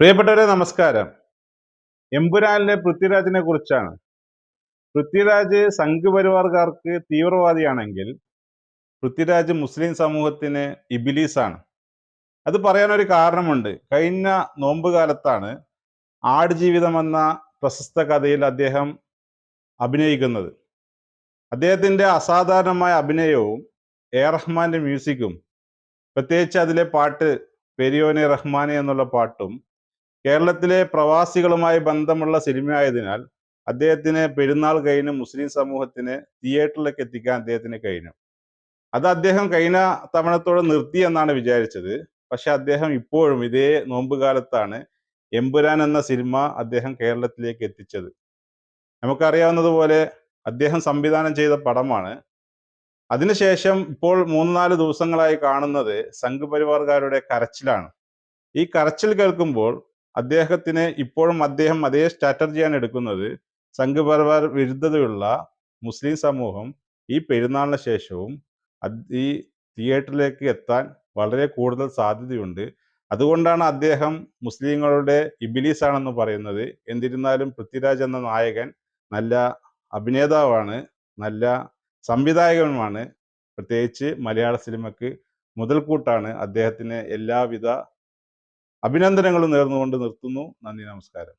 പ്രിയപ്പെട്ടവരെ നമസ്കാരം. എമ്പുരാനിലെ പൃഥ്വിരാജിനെ കുറിച്ചാണ്. പൃഥ്വിരാജ് സംഘപരിവാർക്കാർക്ക് തീവ്രവാദിയാണെങ്കിൽ പൃഥ്വിരാജ് മുസ്ലിം സമൂഹത്തിന് ഇബിലീസാണ്. അത് പറയാനൊരു കാരണമുണ്ട്. കഴിഞ്ഞ നോമ്പ് കാലത്താണ് ആടുജീവിതം എന്ന പ്രശസ്ത കഥയിൽ അദ്ദേഹം അഭിനയിക്കുന്നത്. അദ്ദേഹത്തിന്റെ അസാധാരണമായ അഭിനയവും എ. റഹ്മാന്റെ മ്യൂസിക്കും പ്രത്യേകിച്ച് അതിലെ പാട്ട് പെരിയോനെ റഹ്മാനെ എന്നുള്ള പാട്ടും കേരളത്തിലെ പ്രവാസികളുമായി ബന്ധമുള്ള സിനിമയായതിനാൽ അദ്ദേഹത്തിന് പെരുന്നാൾ കഴിഞ്ഞ് മുസ്ലിം സമൂഹത്തിന് തിയേറ്ററിലേക്ക് എത്തിക്കാൻ അദ്ദേഹത്തിന് കഴിഞ്ഞു. അത് അദ്ദേഹം കഴിഞ്ഞ തവണത്തോടെ നിർത്തി എന്നാണ് വിചാരിച്ചത്. പക്ഷെ അദ്ദേഹം ഇപ്പോഴും ഇതേ നോമ്പ് കാലത്താണ് എമ്പുരാൻ എന്ന സിനിമ അദ്ദേഹം കേരളത്തിലേക്ക് എത്തിച്ചത്. നമുക്കറിയാവുന്നതുപോലെ അദ്ദേഹം സംവിധാനം ചെയ്ത പടമാണ്. അതിനുശേഷം ഇപ്പോൾ മൂന്ന് നാല് ദിവസങ്ങളായി കാണുന്നത് സംഘപരിവാറുകാരുടെ കരച്ചിലാണ്. ഈ കരച്ചിൽ കേൾക്കുമ്പോൾ അദ്ദേഹത്തിന് ഇപ്പോഴും അദ്ദേഹം അതേ സ്ട്രാറ്റജിയാണ് എടുക്കുന്നത്. സംഘപരിവാർ വിരുദ്ധതയുള്ള മുസ്ലിം സമൂഹം ഈ പെരുന്നാളിന് ശേഷവും ഈ തിയേറ്ററിലേക്ക് എത്താൻ വളരെ കൂടുതൽ സാധ്യതയുണ്ട്. അതുകൊണ്ടാണ് അദ്ദേഹം മുസ്ലിങ്ങളുടെ ഇബിലീസ് ആണെന്ന് പറയുന്നത്. എന്നിരുന്നാലും പൃഥ്വിരാജ് എന്ന നായകൻ നല്ല അഭിനേതാവാണ് നല്ല സംവിധായകനുമാണ്. പ്രത്യേകിച്ച് മലയാള സിനിമയ്ക്ക് മുതൽക്കൂട്ടാണ് അദ്ദേഹത്തിന് എല്ലാവിധ അഭിനന്ദനങ്ങളും നേർന്നുകൊണ്ട് നിർത്തുന്നു. നന്ദി നമസ്കാരം.